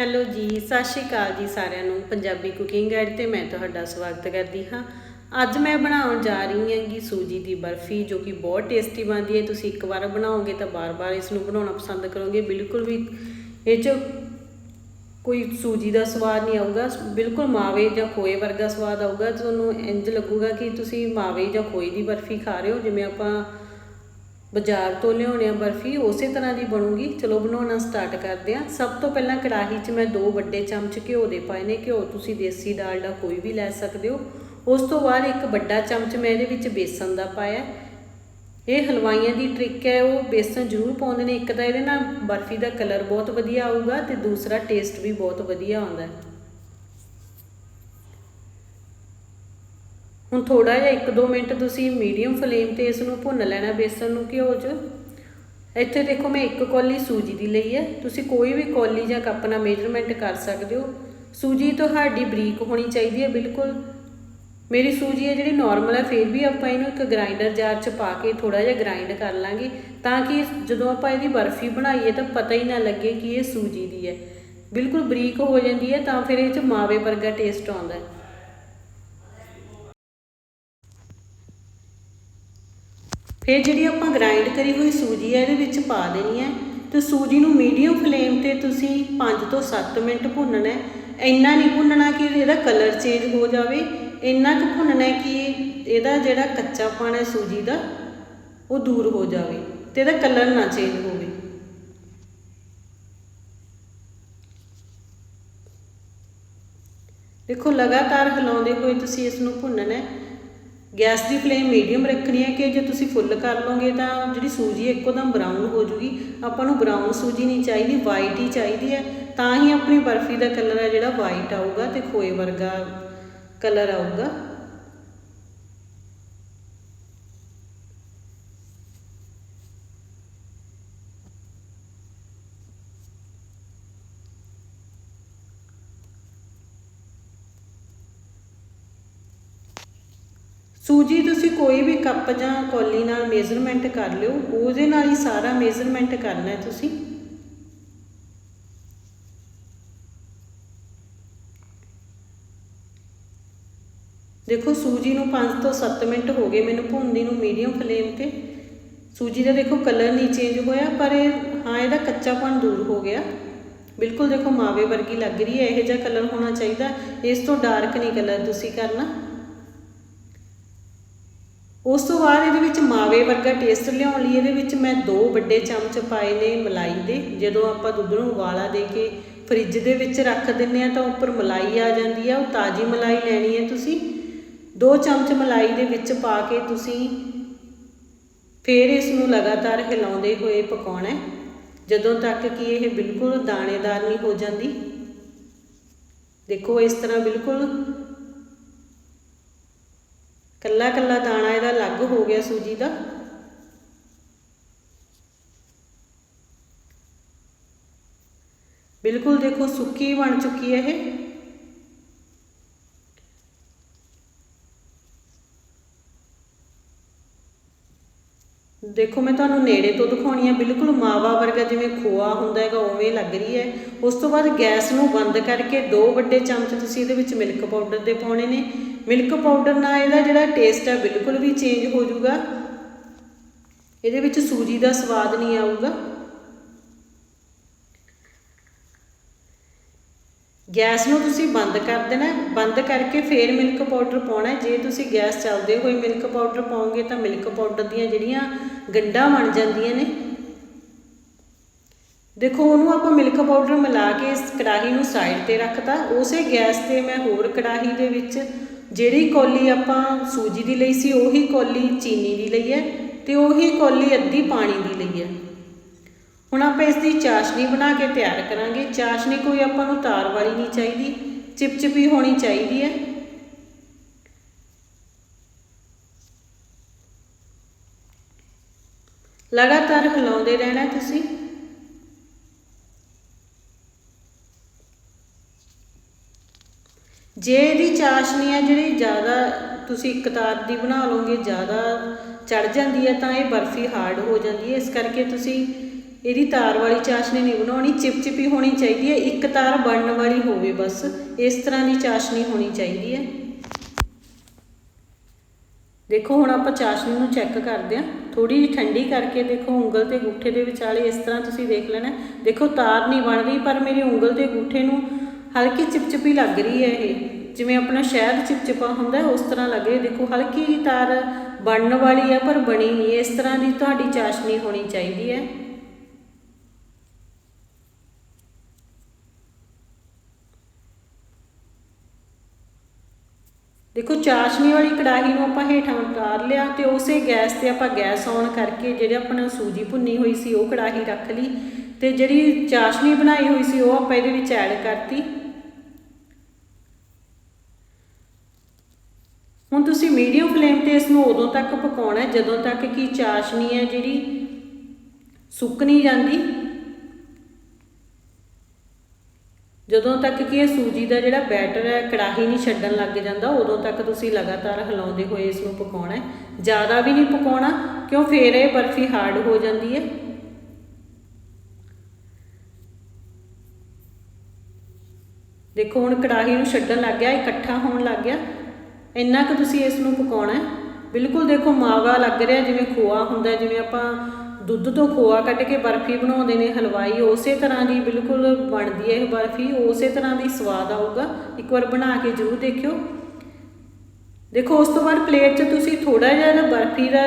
Hello ਜੀ, ਸਤਿ ਸ਼੍ਰੀ ਅਕਾਲ ਜੀ ਸਾਰਿਆਂ ਨੂੰ, ਪੰਜਾਬੀ ਕੁਕਿੰਗ ਗਾਈਡ ਤੇ ਮੈਂ ਤੁਹਾਡਾ ਸਵਾਗਤ ਕਰਦੀ ਹਾਂ। ਅੱਜ ਮੈਂ ਬਣਾਉਣ ਜਾ ਰਹੀ ਹਾਂਗੀ ਸੂਜੀ ਦੀ ਬਰਫੀ, ਜੋ ਕਿ ਬਹੁਤ ਟੇਸਟੀ ਬਣਦੀ ਹੈ। ਤੁਸੀਂ ਇੱਕ ਵਾਰ ਬਣਾਓਗੇ ਤਾਂ ਬਾਰ-ਬਾਰ ਇਸ ਨੂੰ ਬਣਾਉਣਾ ਪਸੰਦ ਕਰੋਗੇ। ਬਿਲਕੁਲ ਵੀ ਇਹ 'ਚ ਕੋਈ ਸੂਜੀ ਦਾ ਸਵਾਦ ਨਹੀਂ ਆਊਗਾ। ਬਿਲਕੁਲ ਮਾਵੇ ਜਾਂ ਖੋਏ ਵਰਗਾ ਸਵਾਦ ਆਊਗਾ। ਤੁਹਾਨੂੰ ਇੰਜ ਲੱਗੂਗਾ ਕਿ ਤੁਸੀਂ ਮਾਵੇ ਜਾਂ ਖੋਏ ਦੀ ਬਰਫੀ ਖਾ ਰਹੇ ਹੋ। ਜਿਵੇਂ ਆਪਾਂ ਬਾਜ਼ਾਰ ਤੋਂ ਲਿਆਉਣੇ ਆ ਬਰਫੀ ਉਸੇ ਤਰ੍ਹਾਂ ਦੀ ਬਣੂਗੀ। ਚਲੋ ਬਣਾਉਣਾ ਸਟਾਰਟ ਕਰਦੇ ਆ ਸਭ ਤੋਂ ਪਹਿਲਾਂ ਕੜਾਹੀ 'ਚ ਮੈਂ ਦੋ ਵੱਡੇ ਚਮਚ ਘਿਓ ਦੇ ਪਾਏ ਨੇ। ਘਿਓ ਤੁਸੀਂ ਦੇਸੀ ਡਾਲਡਾ ਕੋਈ ਵੀ ਲੈ ਸਕਦੇ ਹੋ। ਉਸ ਤੋਂ ਬਾਅਦ ਇੱਕ ਵੱਡਾ ਚਮਚ ਮੈਂ ਇਹਦੇ ਵਿੱਚ ਬੇਸਨ ਦਾ ਪਾਇਆ ਇਹ ਹਲਵਾਈਆਂ ਦੀ ਟ੍ਰਿਕ ਹੈ। ਉਹ ਬੇਸਨ ਜ਼ਰੂਰ ਪਾਉਂਦੇ ਨੇ। ਇੱਕ ਤਾਂ ਇਹਦੇ ਨਾਲ ਬਰਫੀ ਦਾ ਕਲਰ ਬਹੁਤ ਵਧੀਆ ਆਊਗਾ ਤੇ ਦੂਸਰਾ ਟੇਸਟ ਵੀ ਬਹੁਤ ਵਧੀਆ ਆਉਂਦਾ ਹੈ। ਹੁਣ ਥੋੜਾ ਜਿਹਾ 1-2 ਮਿੰਟ ਤੁਸੀਂ ਮੀਡੀਅਮ ਫਲੇਮ ਤੇ ਇਸ ਨੂੰ ਭੁੰਨ ਲੈਣਾ ਬੇਸਨ ਨੂੰ ਘਿਓ 'ਚ। ਇੱਥੇ ਦੇਖੋ ਮੈਂ ਇੱਕ ਕੌਲੀ ਸੂਜੀ ਦੀ ਲਈ ਹੈ। ਤੁਸੀਂ ਕੋਈ ਵੀ ਕੌਲੀ ਜਾਂ ਕੱਪ ਨਾਲ ਮੇਜਰਮੈਂਟ ਕਰ ਸਕਦੇ ਹੋ। ਸੂਜੀ ਤੁਹਾਡੀ ਬਰੀਕ ਹੋਣੀ ਚਾਹੀਦੀ ਹੈ, ਬਿਲਕੁਲ। ਮੇਰੀ ਸੂਜੀ ਹੈ ਜਿਹੜੀ ਨਾਰਮਲ ਹੈ, ਫਿਰ ਵੀ ਆਪਾਂ ਇਹਨੂੰ ਇੱਕ ਗ੍ਰਾਈਂਡਰ ਜਾਰ 'ਚ ਪਾ ਕੇ ਥੋੜਾ ਜਿਹਾ ਗ੍ਰਾਈਂਡ ਕਰ ਲਾਂਗੇ ਤਾਂ ਕਿ ਜਦੋਂ ਆਪਾਂ ਇਹਦੀ ਬਰਫੀ ਬਣਾਈਏ ਤਾਂ ਪਤਾ ਹੀ ਨਾ ਲੱਗੇ ਕਿ ਇਹ ਸੂਜੀ ਦੀ ਹੈ। ਬਿਲਕੁਲ ਬਰੀਕ ਹੋ ਜਾਂਦੀ ਹੈ ਤਾਂ ਫਿਰ ਇਹ 'ਚ ਮਾਵੇ ਵਰਗਾ ਟੇਸਟ ਆਉਂਦਾ ਹੈ। ਫਿਰ ਜਿਹੜੀ ਆਪਾਂ ਗ੍ਰਾਈਂਡ ਕਰੀ ਹੋਈ ਸੂਜੀ ਹੈ ਇਹਦੇ ਵਿੱਚ ਪਾ ਦੇਣੀ ਹੈ ਤੇ ਸੂਜੀ ਨੂੰ ਮੀਡੀਅਮ ਫਲੇਮ ਤੇ ਤੁਸੀਂ 5 ਤੋਂ 7 ਮਿੰਟ ਭੁੰਨਣਾ ਹੈ। ਇੰਨਾ ਨਹੀਂ ਭੁੰਨਣਾ ਕਿ ਇਹਦਾ ਕਲਰ ਚੇਂਜ ਹੋ ਜਾਵੇ। ਇੰਨਾ ਕੁ ਭੁੰਨਣਾ ਹੈ ਕਿ ਇਹਦਾ ਜਿਹੜਾ ਕੱਚਾਪਣ ਹੈ ਸੂਜੀ ਦਾ, ਉਹ ਦੂਰ ਹੋ ਜਾਵੇ ਤੇ ਇਹਦਾ ਕਲਰ ਨਾ ਚੇਂਜ ਹੋਵੇ। ਦੇਖੋ ਲਗਾਤਾਰ ਹਿਲਾਉਂਦੇ ਹੋਏ ਤੁਸੀਂ ਇਸ ਨੂੰ ਭੁੰਨਣਾ ਹੈ। ਗੈਸ ਦੀ ਫਲੇਮ ਮੀਡੀਅਮ ਰੱਖਣੀ ਹੈ ਕਿ ਜੇ ਤੁਸੀਂ ਫੁੱਲ ਕਰ ਲਓਗੇ ਤਾਂ ਜਿਹੜੀ ਸੂਜੀ ਹੈ ਇੱਕੋਦਮ ਬਰਾਊਨ ਹੋ ਜੂਗੀ। ਆਪਾਂ ਨੂੰ ਬਰਾਊਨ ਸੂਜੀ ਨਹੀਂ ਚਾਹੀਦੀ ਵਾਈਟ ਹੀ ਚਾਹੀਦੀ ਹੈ। ਤਾਂ ਹੀ ਆਪਣੀ ਬਰਫੀ ਦਾ ਕਲਰ ਹੈ ਜਿਹੜਾ ਵਾਈਟ ਆਊਗਾ ਤੇ ਖੋਏ ਵਰਗਾ ਕਲਰ ਆਊਗਾ। ਸੂਜੀ ਤੁਸੀਂ ਕੋਈ ਵੀ ਕੱਪ ਜਾਂ ਕੌਲੀ ਨਾਲ ਮੇਜ਼ਰਮੈਂਟ ਕਰ ਲਿਓ, ਉਹਦੇ ਨਾਲ ਹੀ ਸਾਰਾ ਮੇਜ਼ਰਮੈਂਟ ਕਰਨਾ ਹੈ ਤੁਸੀਂ। ਦੇਖੋ ਸੂਜੀ ਨੂੰ 5 ਤੋਂ 7 ਮਿੰਟ ਹੋ ਗਏ ਮੈਨੂੰ ਭੁੰਨਦੀ ਨੂੰ ਮੀਡੀਅਮ ਫਲੇਮ ਤੇ। ਸੂਜੀ ਦਾ ਦੇਖੋ ਕਲਰ ਨਹੀਂ ਚੇਂਜ ਹੋਇਆ, ਪਰ ਇਹ, ਹਾਂ, ਇਹਦਾ ਕੱਚਾਪਣ ਦੂਰ ਹੋ ਗਿਆ। ਬਿਲਕੁਲ ਦੇਖੋ ਮਾਵੇ ਵਰਗੀ ਲੱਗ ਰਹੀ ਹੈ, ਇਹੋ ਜਿਹਾ ਕਲਰ ਹੋਣਾ ਚਾਹੀਦਾ। ਇਸ ਤੋਂ ਡਾਰਕ ਨਹੀਂ ਕਲਰ ਤੁਸੀਂ ਕਰਨਾ। ਉਸ ਤੋਂ ਬਾਅਦ ਇਹਦੇ ਵਿੱਚ ਮਾਵੇ ਵਰਗਾ ਟੇਸਟ ਲਿਆਉਣ ਲਈ ਇਹਦੇ ਵਿੱਚ ਮੈਂ ਦੋ ਵੱਡੇ ਚਮਚ ਪਾਏ ਨੇ ਮਲਾਈ ਦੇ। ਜਦੋਂ ਆਪਾਂ ਦੁੱਧ ਨੂੰ ਉਬਾਲਾ ਦੇ ਕੇ ਫ੍ਰਿਜ ਦੇ ਵਿੱਚ ਰੱਖ ਦਿੰਨੇ ਆ ਤਾਂ ਉੱਪਰ ਮਲਾਈ ਆ ਜਾਂਦੀ ਆ, ਉਹ ਤਾਜ਼ੀ ਮਲਾਈ ਲੈਣੀ ਹੈ ਤੁਸੀਂ। ਦੋ ਚਮਚ ਮਲਾਈ ਦੇ ਵਿੱਚ ਪਾ ਕੇ ਤੁਸੀਂ ਫਿਰ ਇਸ ਨੂੰ ਲਗਾਤਾਰ ਹਿਲਾਉਂਦੇ ਹੋਏ ਪਕਾਉਣਾ ਹੈ। ਜਦੋਂ ਤੱਕ ਕਿ ਇਹ ਬਿਲਕੁਲ ਦਾਣੇਦਾਰ ਨਹੀਂ ਹੋ ਜਾਂਦੀ। ਦੇਖੋ ਇਸ ਤਰ੍ਹਾਂ ਬਿਲਕੁਲ ਕੱਲਾ ਕੱਲਾ ਦਾਣਾ ਇਹਦਾ ਅਲੱਗ ਹੋ ਗਿਆ ਸੂਜੀ ਦਾ। ਬਿਲਕੁਲ ਦੇਖੋ ਸੁੱਕੀ ਬਣ ਚੁੱਕੀ ਹੈ ਇਹ। ਦੇਖੋ ਮੈਂ ਤੁਹਾਨੂੰ ਨੇੜੇ ਤੋਂ ਦਿਖਾਉਣੀ ਹੈ ਬਿਲਕੁਲ ਮਾਵਾ ਵਰਗਾ ਜਿਵੇਂ ਖੋਆ ਹੁੰਦਾ ਹੈਗਾ, ਉਵੇਂ ਲੱਗ ਰਹੀ ਹੈ। ਉਸ ਤੋਂ ਬਾਅਦ ਗੈਸ ਨੂੰ ਬੰਦ ਕਰਕੇ ਦੋ ਵੱਡੇ ਚਮਚ ਤੁਸੀਂ ਇਹਦੇ ਵਿੱਚ ਮਿਲਕ ਪਾਊਡਰ ਦੇ ਪਾਉਣੇ ਨੇ। ਮਿਲਕ ਪਾਊਡਰ ਨਾਲ ਇਹਦਾ ਜਿਹੜਾ ਟੇਸਟ ਹੈ ਬਿਲਕੁਲ ਵੀ ਚੇਂਜ ਹੋ ਜਾਊਗਾ। ਇਹਦੇ ਵਿੱਚ ਸੂਜੀ ਦਾ ਸਵਾਦ ਨਹੀਂ ਆਊਗਾ। ਗੈਸ ਨੂੰ ਤੁਸੀਂ ਬੰਦ ਕਰ ਦੇਣਾ ਬੰਦ ਕਰਕੇ ਫੇਰ ਮਿਲਕ ਪਾਊਡਰ ਪਾਉਣਾ ਜੇ ਤੁਸੀਂ ਗੈਸ ਚੱਲਦੇ ਹੋਏ ਮਿਲਕ ਪਾਊਡਰ ਪਾਓਗੇ ਤਾਂ ਮਿਲਕ ਪਾਊਡਰ ਦੀਆਂ ਜਿਹੜੀਆਂ ਗੰਢਾਂ ਬਣ ਜਾਂਦੀਆਂ ਨੇ। ਦੇਖੋ, ਉਹਨੂੰ ਆਪਾਂ ਮਿਲਕ ਪਾਊਡਰ ਮਿਲਾ ਕੇ ਇਸ ਕੜਾਹੀ ਨੂੰ ਸਾਈਡ ਤੇ ਰੱਖਤਾ। ਉਸੇ ਗੈਸ ਤੇ ਮੈਂ ਹੋਰ ਕੜਾਹੀ ਦੇ ਵਿੱਚ ਜਿਹੜੀ ਕੌਲੀ ਆਪਾਂ ਸੂਜੀ ਦੀ ਲਈ ਸੀ, ਉਹੀ ਕੌਲੀ ਚੀਨੀ ਦੀ ਲਈ ਹੈ ਤੇ ਉਹੀ ਕੌਲੀ ਅੱਧੀ ਪਾਣੀ ਦੀ ਲਈ ਹੈ। ਹੁਣ ਆਪਾਂ ਇਸ ਦੀ ਚਾਸ਼ਨੀ ਬਣਾ ਕੇ ਤਿਆਰ ਕਰਾਂਗੇ। ਚਾਸ਼ਨੀ ਕੋਈ ਆਪਾਂ ਨੂੰ ਤਾਰ ਵਾਲੀ ਨਹੀਂ ਚਾਹੀਦੀ, ਚਿਪਚਿਪੀ ਹੋਣੀ ਚਾਹੀਦੀ ਹੈ। ਲਗਾਤਾਰ ਹਿਲਾਉਂਦੇ ਰਹਿਣਾ ਤੁਸੀਂ। ਜੇ ਇਹਦੀ ਚਾਸ਼ਨੀ ਹੈ ਜਿਹੜੀ ਜ਼ਿਆਦਾ ਤੁਸੀਂ ਇੱਕ ਤਾਰ ਦੀ ਬਣਾ ਲਓਗੇ, ਜ਼ਿਆਦਾ ਚੜ ਜਾਂਦੀ ਹੈ ਤਾਂ ਇਹ ਬਰਫੀ ਹਾਰਡ ਹੋ ਜਾਂਦੀ ਹੈ ਇਸ ਕਰਕੇ ਤੁਸੀਂ ਇਹਦੀ ਤਾਰ ਵਾਲੀ ਚਾਸ਼ਨੀ ਨਹੀਂ ਬਣਾਉਣੀ, ਚਿਪਚਿਪੀ ਹੋਣੀ ਚਾਹੀਦੀ ਹੈ ਇੱਕ ਤਾਰ ਬਣਨ ਵਾਲੀ ਹੋਵੇ ਬਸ, ਇਸ ਤਰ੍ਹਾਂ ਦੀ ਚਾਸ਼ਨੀ ਹੋਣੀ ਚਾਹੀਦੀ ਹੈ ਦੇਖੋ, ਹੁਣ ਆਪਾਂ ਚਾਸ਼ਨੀ ਨੂੰ ਚੈੱਕ ਕਰਦੇ ਹਾਂ ਥੋੜੀ ਜਿਹੀ ਠੰਡੀ ਕਰਕੇ ਦੇਖੋ, ਉਂਗਲ ਤੇ ਗੁੱਠੇ ਦੇ ਵਿਚਾਲੇ ਇਸ ਤਰ੍ਹਾਂ ਤੁਸੀਂ ਦੇਖ ਲੈਣਾ। ਦੇਖੋ, ਤਾਰ ਨਹੀਂ ਬਣ ਰਹੀ ਪਰ ਮੇਰੀ ਉਂਗਲ ਤੇ ਗੁੱਠੇ ਨੂੰ ਹਲਕੀ ਚਿਪਚਿਪੀ ਲੱਗ ਰਹੀ ਹੈ ਇਹ। ਜਿਵੇਂ ਆਪਣਾ ਸ਼ਹਿਦ ਚਿਪਚਿਪਾ ਹੁੰਦਾ ਉਸ ਤਰ੍ਹਾਂ ਲੱਗੇ। ਦੇਖੋ, ਹਲਕੀ ਜਿਹੀ ਤਾਰ ਬਣਨ ਵਾਲੀ ਹੈ, ਪਰ ਬਣੀ ਨਹੀਂ ਇਸ ਤਰ੍ਹਾਂ ਦੀ ਤੁਹਾਡੀ ਚਾਸ਼ਨੀ ਹੋਣੀ ਚਾਹੀਦੀ ਹੈ। ਦੇਖੋ, ਚਾਸ਼ਨੀ ਵਾਲੀ ਕੜਾਹੀ ਨੂੰ ਆਪਾਂ ਹੇਠਾਂ ਉਤਾਰ ਲਿਆ ਤੇ ਉਸੇ ਗੈਸ ਤੇ ਆਪਾਂ ਗੈਸ ਔਨ ਕਰਕੇ ਜਿਹੜੇ ਆਪਣਾ ਸੂਜੀ ਭੁੰਨੀ ਹੋਈ ਸੀ, ਉਹ ਕੜਾਹੀ ਰੱਖ ਲਈ ਤੇ ਜਿਹੜੀ ਚਾਸ਼ਨੀ ਬਣਾਈ ਹੋਈ ਸੀ, ਉਹ ਆਪਾਂ ਇਹਦੇ ਵਿੱਚ ਐਡ ਕਰਤੀ ਹੁਣ ਤੁਸੀਂ ਮੀਡੀਅਮ ਫਲੇਮ ਤੇ ਇਸ ਨੂੰ ਉਦੋਂ ਤੱਕ ਪਕਾਉਣਾ ਹੈ, ਜਦੋਂ ਤੱਕ ਕਿ ਚਾਸ਼ਨੀ ਹੈ ਜਿਹੜੀ ਸੁੱਕ ਨਹੀਂ ਜਾਂਦੀ। ਜਦੋਂ ਤੱਕ ਕਿ ਇਹ ਸੂਜੀ ਦਾ ਜਿਹੜਾ ਬੈਟਰ ਹੈ, ਕੜਾਹੀ ਨਹੀਂ ਛੱਡਣ ਲੱਗ ਜਾਂਦਾ, ਉਦੋਂ ਤੱਕ ਤੁਸੀਂ ਲਗਾਤਾਰ ਹਿਲਾਉਂਦੇ ਹੋਏ ਇਸ ਨੂੰ ਪਕਾਉਣਾ ਹੈ। ਜ਼ਿਆਦਾ ਵੀ ਨਹੀਂ ਪਕਾਉਣਾ, ਕਿਉਂ ਫੇਰ ਇਹ ਬਰਫੀ ਹਾਰਡ ਹੋ ਜਾਂਦੀ ਹੈ। ਦੇਖੋ, ਹੁਣ ਕੜਾਹੀ ਨੂੰ ਛੱਡਣ ਲੱਗ ਗਿਆ, ਇਕੱਠਾ ਹੋਣ ਲੱਗ ਗਿਆ। ਇੰਨਾ ਕੁ ਤੁਸੀਂ ਇਸ ਨੂੰ ਪਕਾਉਣਾ ਹੈ। ਬਿਲਕੁਲ ਦੇਖੋ ਮਾਵਾ ਲੱਗ ਰਿਹਾ, ਜਿਵੇਂ ਖੋਆ ਹੁੰਦਾ, ਜਿਵੇਂ ਆਪਾਂ ਦੁੱਧ ਤੋਂ ਖੋਆ ਕੱਢ ਕੇ ਬਰਫੀ ਬਣਾਉਂਦੇ ਨੇ, ਹਲਵਾਈ ਉਸੇ ਤਰ੍ਹਾਂ ਦੀ ਬਿਲਕੁਲ ਬਣਦੀ ਹੈ ਇਹ ਬਰਫੀ, ਉਸੇ ਤਰ੍ਹਾਂ ਦੀ ਸਵਾਦ ਆਊਗਾ। ਇੱਕ ਵਾਰ ਬਣਾ ਕੇ ਜ਼ਰੂਰ ਦੇਖਿਓ। ਦੇਖੋ, ਉਸ ਤੋਂ ਬਾਅਦ ਪਲੇਟ 'ਚ ਤੁਸੀਂ ਥੋੜਾ ਜਿਹਾ ਬਰਫੀ ਦਾ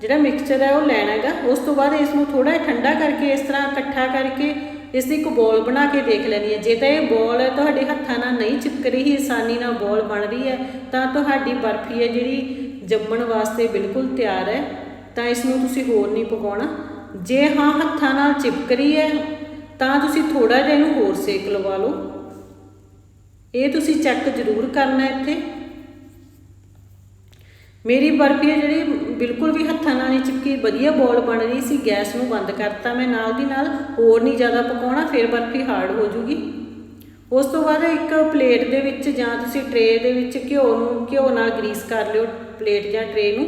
ਜਿਹੜਾ ਮਿਕਸਚਰ ਹੈ ਉਹ ਲੈਣਾ ਹੈਗਾ। ਉਸ ਤੋਂ ਬਾਅਦ ਇਸ ਨੂੰ ਥੋੜਾ ਜਿਹਾ ਠੰਡਾ ਕਰਕੇ ਇਸ ਤਰ੍ਹਾਂ ਇਕੱਠਾ ਕਰਕੇ ਇਸ ਦੀ ਇੱਕ ਬੋਲ ਬਣਾ ਕੇ ਦੇਖ ਲੈਣੀ ਹੈ। ਜੇ ਤਾਂ ਇਹ ਬੋਲ ਤੁਹਾਡੇ ਹੱਥਾਂ ਨਾਲ ਨਹੀਂ ਚਿਪਕ ਰਹੀ ਆਸਾਨੀ ਨਾਲ ਬੋਲ ਬਣ ਰਹੀ ਹੈ, ਤਾਂ ਤੁਹਾਡੀ ਬਰਫੀ ਹੈ ਜਿਹੜੀ ਜੰਮਣ ਵਾਸਤੇ ਬਿਲਕੁਲ ਤਿਆਰ ਹੈ। ਤਾਂ ਇਸ ਨੂੰ ਤੁਸੀਂ ਹੋਰ ਨਹੀਂ ਪਕਾਉਣਾ। ਜੇ ਹਾਂ ਹੱਥਾਂ ਨਾਲ ਚਿਪਕ ਰਹੀ ਹੈ, ਤਾਂ ਤੁਸੀਂ ਥੋੜਾ ਜਿਹਾ ਇਹਨੂੰ ਹੋਰ ਸੇਕ ਲਵਾ ਲਓ। ਇਹ ਤੁਸੀਂ ਚੈੱਕ ਜ਼ਰੂਰ ਕਰਨਾ ਇੱਥੇ। ਮੇਰੀ ਬਰਫੀ ਹੈ ਜਿਹੜੀ ਬਿਲਕੁਲ ਵੀ ਹੱਥਾਂ ਨਾਲ ਨਹੀਂ ਚਿਪਕੀ, ਵਧੀਆ ਬੋਲ ਬਣ ਰਹੀ ਸੀ, ਗੈਸ ਨੂੰ ਬੰਦ ਕਰਤਾ ਮੈਂ, ਨਾਲ ਦੀ ਨਾਲ ਹੋਰ ਨਹੀਂ ਜ਼ਿਆਦਾ ਪਕਾਉਣਾ, ਫਿਰ ਬਰਫੀ ਹਾਰਡ ਹੋ ਜੂਗੀ। ਉਸ ਤੋਂ ਬਾਅਦ ਇੱਕ ਪਲੇਟ ਦੇ ਵਿੱਚ ਜਾਂ ਤੁਸੀਂ ਟਰੇ ਦੇ ਵਿੱਚ ਘਿਓ ਨੂੰ, ਘਿਓ ਨਾਲ ਗਰੀਸ ਕਰ ਲਿਓ ਪਲੇਟ ਜਾਂ ਟਰੇ ਨੂੰ।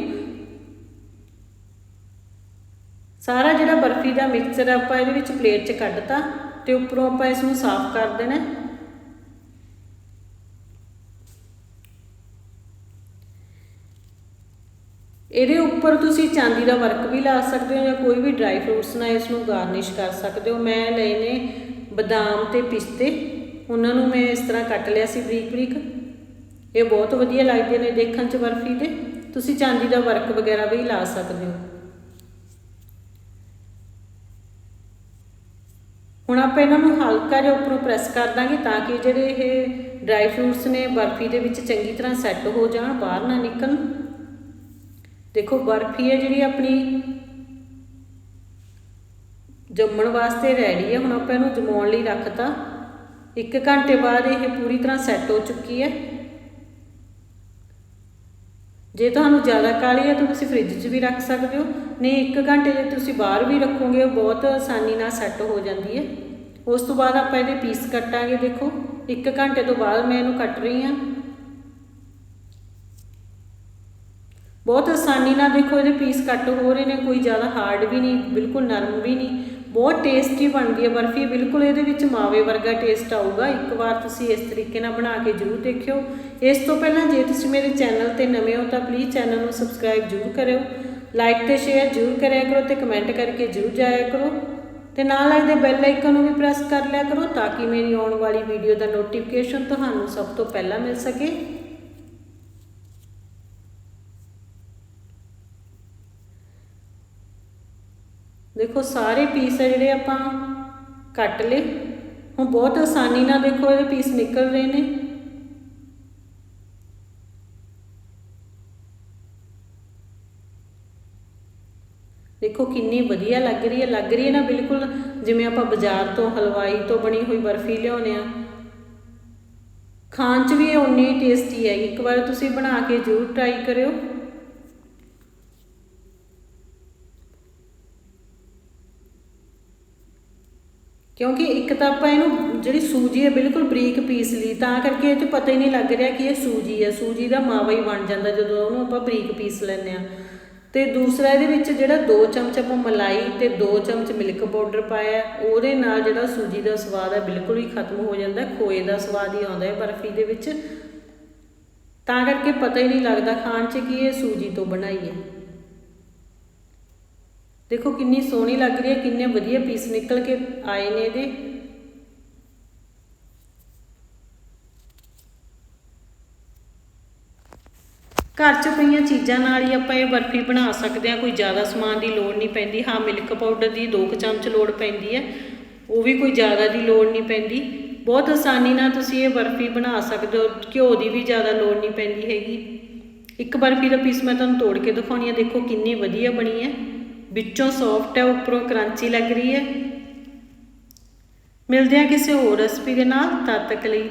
ਸਾਰਾ ਜਿਹੜਾ ਬਰਫੀ ਦਾ ਮਿਕਸਚਰ ਆਪਾਂ ਇਹਦੇ ਵਿੱਚ ਪਲੇਟ 'ਚ ਕੱਢਤਾ ਤੇ ਉੱਪਰੋਂ ਆਪਾਂ ਇਸ ਨੂੰ ਸਾਫ਼ ਕਰ ਦੇਣਾ। ਇਹਦੇ ਉੱਪਰ ਤੁਸੀਂ ਚਾਂਦੀ ਦਾ ਵਰਕ ਵੀ ਲਾ ਸਕਦੇ ਹੋ ਜਾਂ ਕੋਈ ਵੀ ਡਰਾਈ ਫਰੂਟਸ ਨਾਲ ਇਸ ਨੂੰ ਗਾਰਨਿਸ਼ ਕਰ ਸਕਦੇ ਹੋ। ਮੈਂ ਲਏ ਨੇ ਬਦਾਮ ਤੇ ਪਿਸਤੇ। ਉਹਨਾਂ ਨੂੰ ਮੈਂ ਇਸ ਤਰ੍ਹਾਂ ਕੱਟ ਲਿਆ ਸੀ ਬਰੀਕ ਬਰੀਕ। ਇਹ ਬਹੁਤ ਵਧੀਆ ਲੱਗਦੇ ਨੇ ਦੇਖਣ 'ਚ ਬਰਫੀ ਦੇ। ਤੁਸੀਂ ਚਾਂਦੀ ਦਾ ਵਰਕ ਵਗੈਰਾ ਵੀ ਲਾ ਸਕਦੇ ਹੋ। ਹੁਣ ਆਪਾਂ ਇਹਨਾਂ ਨੂੰ ਹਲਕਾ ਜਿਹਾ ਉੱਪਰੋਂ ਪ੍ਰੈਸ ਕਰ ਦਾਂਗੇ ਤਾਂ ਕਿ ਜਿਹੜੇ ਇਹ ਡਰਾਈ ਫਰੂਟਸ ਨੇ ਬਰਫੀ ਦੇ ਵਿੱਚ ਚੰਗੀ ਤਰ੍ਹਾਂ ਸੈੱਟ ਹੋ ਜਾਣ, ਬਾਹਰ ਨਾ ਨਿਕਲਣ। ਦੇਖੋ ਬਰਫੀ ਹੈ ਜਿਹੜੀ ਆਪਣੀ ਜੰਮਣ ਵਾਸਤੇ ਰੈਡੀ ਹੈ, ਹੁਣ ਆਪਾਂ ਇਹਨੂੰ ਜਮਾਉਣ ਲਈ ਰੱਖਤਾ। 1 ਘੰਟੇ ਬਾਅਦ ਇਹ ਪੂਰੀ ਤਰ੍ਹਾਂ ਸੈੱਟ ਹੋ ਚੁੱਕੀ ਹੈ। ਜੇ ਤੁਹਾਨੂੰ ਜ਼ਿਆਦਾ ਕਾਲੀ ਹੈ, ਤਾਂ ਤੁਸੀਂ ਫ੍ਰਿਜ 'ਚ ਵੀ ਰੱਖ ਸਕਦੇ ਹੋ। ਨਹੀਂ 1 ਘੰਟੇ ਜੇ ਤੁਸੀਂ ਬਾਹਰ ਵੀ ਰੱਖੋਗੇ, ਉਹ ਬਹੁਤ ਆਸਾਨੀ ਨਾਲ ਸੈੱਟ ਹੋ ਜਾਂਦੀ ਹੈ। ਉਸ ਤੋਂ ਬਾਅਦ ਆਪਾਂ ਇਹਦੇ ਪੀਸ ਕੱਟਾਂਗੇ, ਦੇਖੋ। 1 ਘੰਟੇ ਤੋਂ ਬਾਅਦ ਮੈਂ ਇਹਨੂੰ ਕੱਟ ਰਹੀ ਹਾਂ। ਬਹੁਤ ਆਸਾਨੀ ਨਾਲ ਦੇਖੋ ਇਹਦੇ ਪੀਸ ਕੱਟ ਹੋ ਰਹੇ ਨੇ, ਕੋਈ ਜ਼ਿਆਦਾ ਹਾਰਡ ਵੀ ਨਹੀਂ, ਬਿਲਕੁਲ ਨਰਮ ਵੀ ਨਹੀਂ। ਬਹੁਤ ਟੇਸਟੀ ਬਣਦੀ ਹੈ ਬਰਫੀ, ਬਿਲਕੁਲ ਇਹਦੇ ਵਿੱਚ ਮਾਵੇ ਵਰਗਾ ਟੇਸਟ ਆਊਗਾ। ਇੱਕ ਵਾਰ ਤੁਸੀਂ ਇਸ ਤਰੀਕੇ ਨਾਲ ਬਣਾ ਕੇ ਜ਼ਰੂਰ ਦੇਖਿਓ। ਇਸ ਤੋਂ ਪਹਿਲਾਂ ਜੇ ਤੁਸੀਂ ਮੇਰੇ ਚੈਨਲ ਤੇ ਨਵੇਂ ਹੋ ਤਾਂ ਪਲੀਜ਼ ਚੈਨਲ ਨੂੰ ਸਬਸਕ੍ਰਾਈਬ ਜ਼ਰੂਰ ਕਰਿਓ। ਲਾਈਕ ਤੇ ਸ਼ੇਅਰ ਜ਼ਰੂਰ ਕਰਿਆ ਕਰੋ ਤੇ ਕਮੈਂਟ ਕਰਕੇ ਜ਼ਰੂਰ ਜਾਇਆ ਕਰੋ। ਤੇ ਨਾਲ ਲੱਗਦੇ ਬੈਲ ਆਈਕਨ ਨੂੰ ਵੀ ਪ੍ਰੈਸ ਕਰ ਲਿਆ ਕਰੋ ਤਾਂ ਕਿ ਮੇਰੀ ਆਉਣ ਵਾਲੀ ਵੀਡੀਓ ਦਾ ਨੋਟੀਫਿਕੇਸ਼ਨ ਤੁਹਾਨੂੰ ਸਭ ਤੋਂ ਪਹਿਲਾਂ ਮਿਲ ਸਕੇ। ਦੇਖੋ, ਸਾਰੇ ਪੀਸ ਆ ਜਿਹੜੇ ਆਪਾਂ ਕੱਟ ਲਏ। ਹੁਣ ਬਹੁਤ ਆਸਾਨੀ ਨਾਲ ਦੇਖੋ, ਇਹਦੇ ਪੀਸ ਨਿਕਲ ਰਹੇ ਨੇ। ਦੇਖੋ, ਕਿੰਨੀ ਵਧੀਆ ਲੱਗ ਰਹੀ ਹੈ। ਲੱਗ ਰਹੀ ਹੈ ਨਾ ਬਿਲਕੁਲ ਜਿਵੇਂ ਆਪਾਂ ਬਾਜ਼ਾਰ ਤੋਂ, ਹਲਵਾਈ ਤੋਂ ਬਣੀ ਹੋਈ ਬਰਫੀ ਲਿਆਉਨੇ ਆ ਖਾਣ 'ਚ ਵੀ ਇਹ ਉਨੀ ਟੇਸਟੀ ਹੈ। ਇੱਕ ਵਾਰ ਤੁਸੀਂ ਬਣਾ ਕੇ ਜ਼ਰੂਰ ਟਰਾਈ ਕਰਿਓ। ਕਿਉਂਕਿ ਇੱਕ ਤਾਂ ਆਪਾਂ ਇਹਨੂੰ ਜਿਹੜੀ ਸੂਜੀ ਹੈ ਬਿਲਕੁਲ ਬਰੀਕ ਪੀਸ ਲਈ, ਤਾਂ ਕਰਕੇ ਇਹ ਤੇ ਪਤਾ ਹੀ ਨਹੀਂ ਲੱਗ ਰਿਹਾ ਕਿ ਇਹ ਸੂਜੀ ਹੈ। ਸੂਜੀ ਦਾ ਮਾਵਾ ਹੀ ਬਣ ਜਾਂਦਾ ਜਦੋਂ ਉਹਨੂੰ ਆਪਾਂ ਬਰੀਕ ਪੀਸ ਲੈਂਦੇ ਆ ਤੇ ਦੂਸਰਾ ਇਹਦੇ ਵਿੱਚ ਜਿਹੜਾ 2 ਚਮਚ ਆਪਾਂ ਮਲਾਈ ਤੇ 2 ਚਮਚ ਮਿਲਕ ਪਾਊਡਰ ਪਾਇਆ, ਉਹਦੇ ਨਾਲ ਜਿਹੜਾ ਸੂਜੀ ਦਾ ਸਵਾਦ ਹੈ ਬਿਲਕੁਲ ਹੀ ਖਤਮ ਹੋ ਜਾਂਦਾ ਖੋਏ ਦਾ ਸਵਾਦ ਹੀ ਆਉਂਦਾ ਹੈ ਬਰਫੀ ਦੇ ਵਿੱਚ। ਤਾਂ ਕਰਕੇ ਪਤਾ ਹੀ ਨਹੀਂ ਲੱਗਦਾ ਖਾਣ 'ਚ ਕਿ ਇਹ ਸੂਜੀ ਤੋਂ ਬਣਾਈ ਹੈ। ਦੇਖੋ ਕਿੰਨੀ ਸੋਹਣੀ ਲੱਗ ਰਹੀ ਹੈ, ਕਿੰਨੇ ਵਧੀਆ ਪੀਸ ਨਿਕਲ ਕੇ ਆਏ ਨੇ ਇਹਦੇ। ਘਰ 'ਚ ਪਈਆਂ ਚੀਜ਼ਾਂ ਨਾਲ ਹੀ ਆਪਾਂ ਇਹ ਬਰਫੀ ਬਣਾ ਸਕਦੇ ਹਾਂ, ਕੋਈ ਜ਼ਿਆਦਾ ਸਮਾਨ ਦੀ ਲੋੜ ਨਹੀਂ ਪੈਂਦੀ। ਹਾਂ ਮਿਲਕ ਪਾਊਡਰ ਦੀ 2 ਚਮਚ ਲੋੜ ਪੈਂਦੀ ਹੈ, ਉਹ ਵੀ ਕੋਈ ਜ਼ਿਆਦਾ ਦੀ ਲੋੜ ਨਹੀਂ ਪੈਂਦੀ। ਬਹੁਤ ਆਸਾਨੀ ਨਾਲ ਤੁਸੀਂ ਇਹ ਬਰਫੀ ਬਣਾ ਸਕਦੇ ਹੋ, ਘਿਓ ਦੀ ਵੀ ਜ਼ਿਆਦਾ ਲੋੜ ਨਹੀਂ ਪੈਂਦੀ ਹੈਗੀ। ਇੱਕ ਬਰਫੀ ਦਾ ਪੀਸ ਮੈਂ ਤੁਹਾਨੂੰ ਤੋੜ ਕੇ ਦਿਖਾਉਣੀ ਹੈ ਦੇਖੋ ਕਿੰਨੀ ਵਧੀਆ ਬਣੀ ਹੈ। ਵਿੱਚੋਂ ਸੌਫਟ ਹੈ, ਉੱਪਰੋਂ ਕਰੰਚੀ ਲੱਗ ਰਹੀ ਹੈ। ਮਿਲਦੇ ਹਾਂ ਕਿਸੇ ਹੋਰ ਰੈਸਪੀ ਦੇ ਨਾਲ, ਤਦ ਤੱਕ ਲਈ